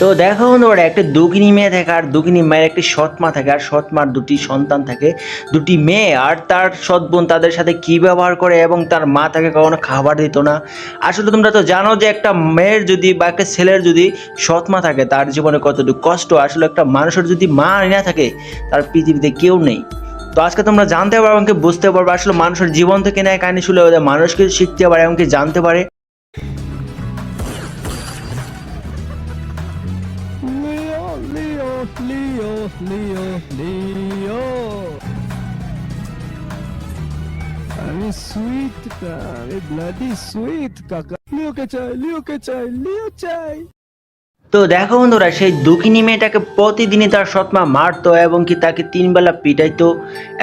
তো দেখা দেখো বন্ধুরা একটা দুঃখিনী মেয়ে থাকে, আর দুঃখিনী মেয়ের একটি সৎ মা থাকে, আর সৎ মার দুটি সন্তান থাকে, দুটি মেয়ে, আর তার সৎ বোন তাদের সাথে কি ব্যবহার করে এবং তার মা তাকে কখনো খাবার দিত না। আসলে তোমরা তো জানো যে একটা মেয়ের যদি বা একটা ছেলের যদি সৎ মা থাকে, তার জীবনে কতটুকু কষ্ট, আসলে একটা মানুষের যদি মা না থাকে, তার পৃথিবীতে কেউ নেই। তো আজকে তোমরা জানতে পারবে এবং বুঝতে পারবে, আসলে মানুষের জীবন থেকে নেয় কাহিনী শুনে মানুষকে শিখতে পারে এবং কি জানতে পারে। Leo, Leo, Leo, Leo, Leo. আমি সুইট আমি ব্লাডি সুইট কাকা। লিওকে চাই লিওকে চাই লিও চাই। তো দেখো বন্ধুরা সেই দুঃখিনী মেয়েটাকে প্রতিদিনই তার সৎমা মারতো এবং কি তাকে তিনবেলা পিটাইতো।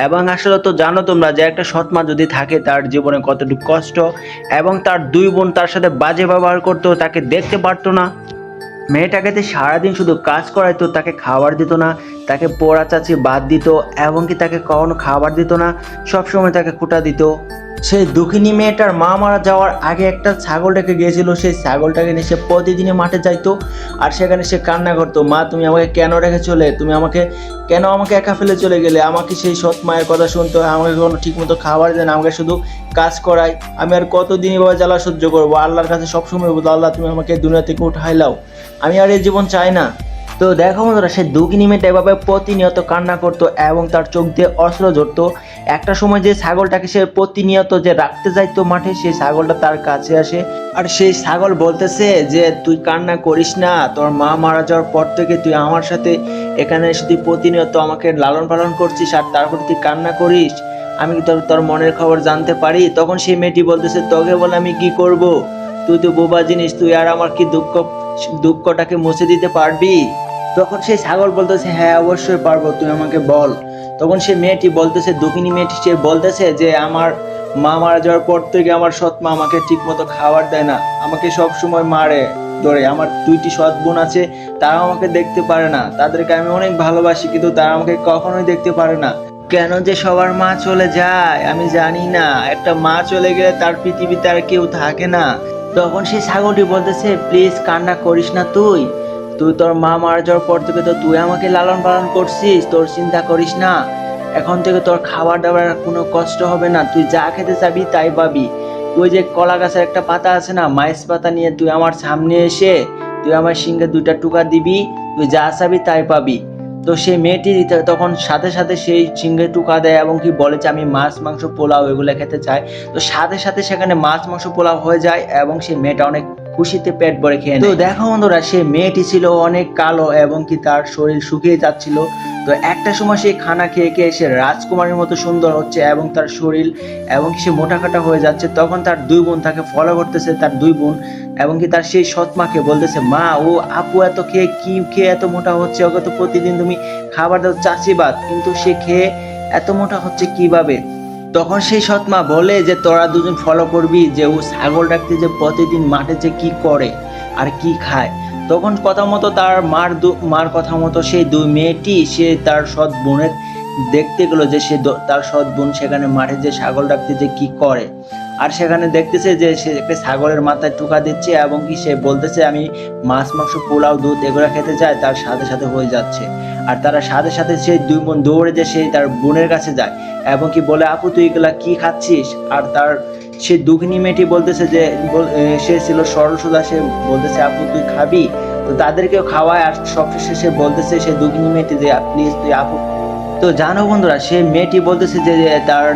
এবং আসলে তো জানো তোমরা যে একটা সৎমা যদি থাকে তার জীবনে কতটুকু কষ্ট এবং তার দুই বোন তার সাথে বাজে ব্যবহার করতো তাকে দেখতে পারতো না। মেয়েটাকে সারাদিন শুধু কাজ করাইতো তাকে খাবার দিত না তাকে পোড়া চাচি বাদ দিত এবং কি তাকে কখনো খাবার দিত না, সবসময় তাকে কুটা দিত। সেই দুঃখিনী মেয়েটার মা মারা যাওয়ার আগে একটা ছাগল রেখে গিয়েছিল, সেই ছাগলটাকে নিয়ে সে প্রতিদিনই মাঠে যাইতো আর সেখানে সে কান্না করতো, মা, তুমি আমাকে কেন রেখে চলে তুমি আমাকে কেন আমাকে একা ফেলে চলে গেলে? আমাকে সেই সৎ মায়ের কথা শুনতে হয়, আমাকে কোনো ঠিকমতো খাবার দেন আমাকে শুধু কাজ করাই আমি আর কতদিন এভাবে জ্বালা সহ্য করব? আল্লাহর কাছে সবসময় বলতো আল্লাহ, তুমি আমাকে দুনিয়া থেকে উঠাই লাও। আমি আর এই জীবন চাই না। তো দেখো বন্ধুরা, সে দুঃখিনী মেয়েটা এভাবে প্রতিনিয়ত কান্না করতো এবং তার চোখ দিয়ে অস্ত্র ধরতো একটা সময় যে ছাগলটাকে সে প্রতিনিয়ত যে রাখতে যাইতো মাঠে, সেই ছাগলটা তার কাছে আসে। আর সেই ছাগল বলতেছে যে, তুই কান্না করিস না, তোর মা মারা যাওয়ার পর থেকে তুই আমার সাথে এখানে এসে তুই প্রতিনিয়ত আমাকে লালন পালন করছিস আর তারপর তুই কান্না করিস। আমি কি তোর তোর মনের খবর জানতে পারি? তখন সেই মেয়েটি বলতেছে, তোকে বলে আমি কি করব? তুই তো বোবা জিনিস, তুই আর আমার কি দুঃখ, দুঃখটাকে মুছে দিতে পারবি? তখন সেই ছাগল বলতেছে হ্যাঁ অবশ্যই পারব তুই আমাকে বল। তখন সে মেয়েটি বলতেছে, দুঃখিনী মেয়েটি সে বলতেছে যে, আমার মা মারা যাওয়ার পর থেকে আমার সৎ মা আমাকে ঠিক মতো খাবার দেয় না, আমাকে সব সময় মারে, ধরে, আমার দুইটি সৎ বোন আছে তারা আমাকে দেখতে পারে না, তাদেরকে আমি অনেক ভালোবাসি, কিন্তু তারা আমাকে কখনোই দেখতে পারে না। কেন যে সবার মা চলে যায়, আমি জানি না, একটা মা চলে গেলে তার পৃথিবীতে আর কেউ থাকে না। তখন সেই ছাগলটি বলতেছে, প্লিজ কান্না করিস না তুই। তুই তোর মা মারা যাওয়ার পর থেকে তো তুই আমাকে লালন পালন করছিস, তোর চিন্তা করিস না। এখন থেকে তোর খাবার দাবার কোনো কষ্ট হবে না, তুই যা খেতে চাবি তাই পাবি। ওই যে কলা গাছের একটা পাতা আছে না, মাইস পাতা নিয়ে তুই আমার সামনে এসে তুই আমার সিংহে দুইটা টুকা দিবি, তুই যা চাবি তাই পাবি। তো সেই মেয়েটি তখন সাথে সাথে সেই সিংহে টুকা দেয় এবং কি বলে যে আমি মাছ, মাংস, পোলাও এগুলো খেতে চাই। তো সাথে সাথে সেখানে মাছ, মাংস, পোলাও হয়ে যায় এবং সেই মেয়েটা অনেক খুশিতে পেট ভরে খেয়ে তো দেখো বন্ধুরা সে মেয়েটি ছিল অনেক কালো এবং কি তার শরীর শুকিয়ে যাচ্ছিল। তো একটা সময় সে খানা খেয়ে খেয়ে সে রাজকুমারের মতো সুন্দর হচ্ছে এবং তার শরীর এবং কি সে মোটাকাটা হয়ে যাচ্ছে। তখন তার দুই বোন তাকে ফলো করতেছে তার দুই বোন এবং কি তার সেই সৎ মাকে বলতেছে মা ও আপু এত খেয়ে কি খেয়ে এত মোটা হচ্ছে? ওকে তো প্রতিদিন তুমি খাবার দাও চাষিবাদ। কিন্তু সে খেয়ে এত মোটা হচ্ছে কীভাবে? তখন সেই সৎমা বলে যে, তোরা দুজন ফলো করবি যে, ও ছাগল রাখতে যে প্রতিদিন মাঠে যে কি করে আর কি খায়? তখন কথা মতো তার মার মার কথা মতো সেই দুই মেয়েটি, সে তার সৎ বোনের দেখতে গেলো যে, সে তার সৎ বোন সেখানে মাঠে যে ছাগল রাখতে যে কি করে। আর সেখানে দেখতেছে যে, সে একটা ছাগলের মাথায় টুকা দিচ্ছে এবং কি সে বলতেছে, আমি মাছ, মাংস, পোলাও, দুধ এগুলো খেতে চাই, তার সাথে সাথে হয়ে যাচ্ছে। আর তারা সাথে সাথে সেই দুই বোন দৌড়ে যে সে তার বোনের কাছে যায় এবং কি বলে, আপু, তুই এগুলা কি খাচ্ছিস? আর তার সে দুঃখিনী মেয়েটি বলতেছে যে সে ছিল সরল সোজা, সে বলতেছে, আপু, তুই খাবি? তো তাদেরকেও খাওয়ায় আর সবশেষে সে বলতেছে সে দুঃখিনী মেয়েটি যে, প্লিজ, তুই আপু তো জানো বন্ধুরা সে মেয়েটি বলতেছে যে তার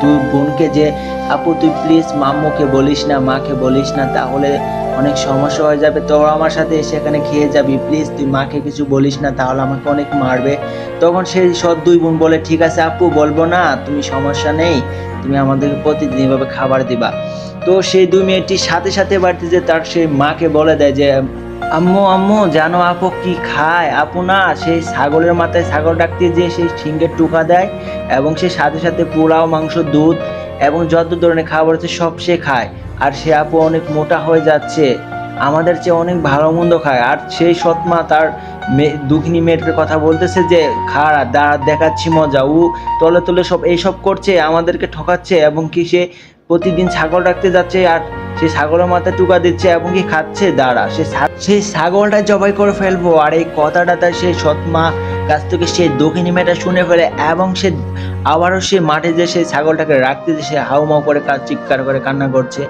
দুই বোনকে যে, আপু, তুই প্লিজ মাম্মুকে বলিস না, মাকে বলিস না, তাহলে অনেক সমস্যা হয়ে যাবে, তোরা আমার সাথে সেখানে খেয়ে যাবি। প্লিজ তুই মাকে কিছু বলিস না, তাহলে আমাকে অনেক মারবে। তখন সেই সৎ দুই বোন বলে, ঠিক আছে আপু, বলব না, তুমি সমস্যা নেই। তুমি আমাদেরকে প্রতিদিন এভাবে খাবার দিবা। তো সেই দুই মেয়েটির সাথে সাথে বাড়িতে যে তার সেই মাকে বলে দেয় যে, আম্মু আম্মু, জানো আপু কি খায়? আপু না, সেই ছাগলের মাথায় ছাগল ডাকতে যে সেই সিংহের টুকা দেয় এবং সে সাথে সাথে পোলাও, মাংস, দুধ এবং যত ধরনের খাবার আছে সব সে খায়। আর সে আপু অনেক মোটা হয়ে যাচ্ছে। আমাদের চেয়ে অনেক ভালো মন্দ খায়। আর সেই সৎমা তার দুঃখিনী মেয়েটার কথা বলতেছে যে, খাড়া, দাঁড়া, দেখাচ্ছি মজা। ও তলে তলে সব, এইসব করছে, আমাদেরকে ঠকাচ্ছে এবং কি সে প্রতিদিন ছাগল রাখতে যাচ্ছে আর সেই ছাগলের মাথায় টুকা দিচ্ছে এবং কি খাচ্ছে? দাঁড়া, সে সেই ছাগলটা জবাই করে ফেলব আর এই কথাটা তার সেই সৎমা কাছ থেকে সে দক্ষিণী মেয়েটা শুনে ফেলে এবং সে আবারও সে মাঠে যে সেই ছাগলটাকে রাখতে সে হাউমাউ করে কাজ চিৎকার করে কান্না করছে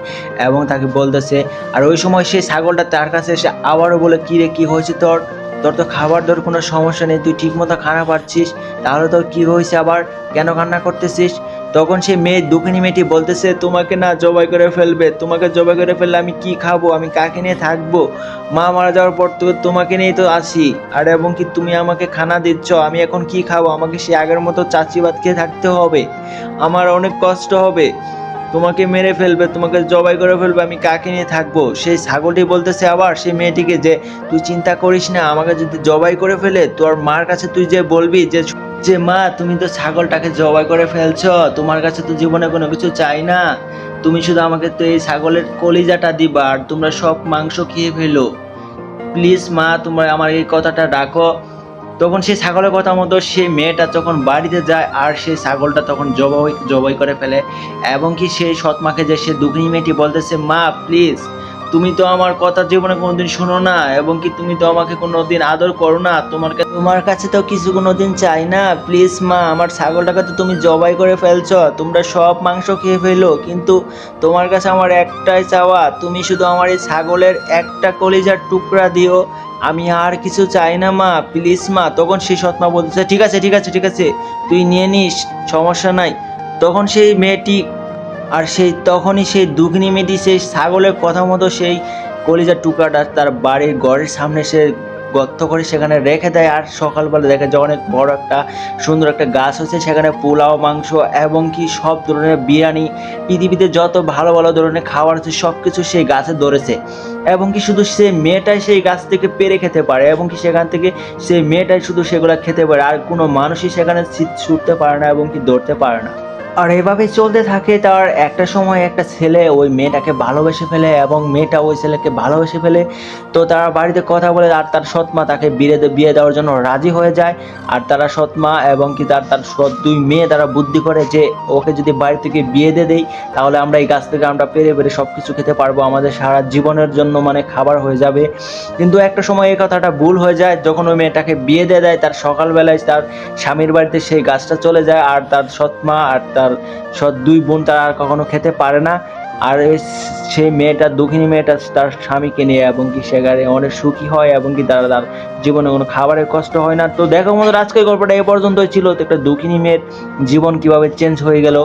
এবং তাকে বলতেছে, আর ওই সময় সেই ছাগলটা তার কাছে এসে আবারও বলে, কী রে, কী হয়েছে তোর? তোর তো খাবার তোর কোনো সমস্যা নেই, তুই ঠিক মতো খানা পাচ্ছিস, তাহলে তোর কী হয়েছে আবার? কেন কান্না করতেছিস? তখন সে মেয়ে দুঃখিনী মেয়েটি বলতেছে, তোমাকে না জবাই করে ফেলবে, তোমাকে জবাই করে ফেললে আমি কি খাব? আমি কাকে নিয়ে থাকব? মা মারা যাওয়ার পর তো তোমাকে নিয়েই তো আসি আর এবং কি তুমি আমাকে খানা দিচ্ছ? আমি এখন কি খাব? আমাকে সে আগের মতো চাচি ভাত খেয়ে থাকতে হবে। আমার অনেক কষ্ট হবে। তোমাকে মেরে ফেলবে, তোমাকে জবাই করে ফেলবে, আমি কাকে নিয়ে থাকব? সেই ছাগলটি বলতেছে আবার সেই মেয়েটিকে যে, তুই চিন্তা করিস না, আমাকে যদি জবাই করে ফেলে, তোর মার কাছে তুই যে বলবি যে যে মা, তুমি তো ছাগলটাকে জবাই করে ফেলছো, তোমার কাছে তো জীবনে কোনো কিছু চাই না। তুমি শুধু আমাকে তো এই ছাগলের কলিজাটা দিবা, আর তোমরা সব মাংস খেয়ে ফেলো। প্লিজ মা, তোমরা আমার এই কথাটা রাখো। তখন সেই ছাগলের কথা মতো সেই মেয়েটা যখন বাড়িতে যায় আর সেই ছাগলটা তখন জবাই জবাই করে ফেলে এবং কি সেই সৎমাকে যে সে দুগ্নি মেয়েটি বলতেছে, মা প্লিজ তুমি তো আমার কথা জীবনে কোনোদিন শোনো না, এবং কি তুমি তো আমাকে কোনোদিন আদর করো না? তোমার কাছে তোমার কাছে তো কিছু কোনোদিন চাই না। প্লিজ মা, আমার ছাগলটাকে তো তুমি জবাই করে ফেলছ। তোমরা সব মাংস খেয়ে ফেলো, কিন্তু তোমার কাছে আমার একটাই চাওয়া, তুমি শুধু আমার এই ছাগলের একটা কলিজার টুকরা দিও। আমি আর কিছু চাই না, মা। প্লিজ মা, তখন সেই সৎমা বলতেছে, ঠিক আছে ঠিক আছে ঠিক আছে, তুই নিয়ে নিস, সমস্যা নাই। তখন সেই মেয়েটি আর সেই তখনই সেই দুগ্নি মেয়েটি সেই ছাগলের কথা মতো সেই কলিজার টুকরাটা তার বাড়ির ঘরের সামনে সে গর্ত করে সেখানে রেখে দেয়। আর সকালবেলা দেখে যে অনেক বড় একটা সুন্দর একটা গাছ হচ্ছে সেখানে পোলাও, মাংস এবং কি সব ধরনের বিরিয়ানি, পৃথিবীতে যত ভালো ভালো ধরনের খাবার আছে সব কিছু সেই গাছে ধরেছে। এবং কি শুধু সে মেয়েটাই সেই গাছ থেকে পেরে খেতে পারে এবং কি সেখান থেকে সেই মেয়েটাই শুধু সেগুলো খেতে পারে। আর কোনো মানুষই সেখানে ছিট ছুটতে পারে না এবং কি ধরতে পারে না। আর এভাবে চলতে থাকে তার একটা সময় একটা ছেলে ওই মেয়েটাকে ভালোবেসে ফেলে এবং মেয়েটা ওই ছেলেকে ভালোবেসে ফেলে। তো তারা বাড়িতে কথা বলে আর তার সৎমা তাকে বিয়ে বিয়ে দেওয়ার জন্য রাজি হয়ে যায়। আর তারা সৎমা এবং কি তার তার সৎ দুই মেয়ে তারা বুদ্ধি করে যে ওকে যদি বাড়ি থেকে বিয়ে দিয়ে দেই, তাহলে আমরা এই গাছ থেকে আমরা পেরে পেরে সব কিছু খেতে পারব। আমাদের সারা জীবনের জন্য মানে খাবার হয়ে যাবে। কিন্তু একটা সময় এই কথাটা ভুল হয়ে যায়। যখন ওই মেয়েটাকে বিয়ে দিয়ে দেয়, তার সকালবেলায় তার স্বামীর বাড়িতে সেই গাছটা চলে যায়। আর তার সৎমা আর তার সৎ দুই বোন তারা আর কখনো খেতে পারে না। আর সেই মেয়েটা, দুঃখিনী মেয়েটা তার স্বামীকে নিয়ে এবং কি সেখানে অনেক সুখী হয় এবং কি তারা তার জীবনে কোনো খাবারের কষ্ট হয় না। তো দেখো মতো আজকের গল্পটা এ পর্যন্তই ছিল। তো একটা দুঃখিনী মেয়ের জীবন কীভাবে চেঞ্জ হয়ে গেল।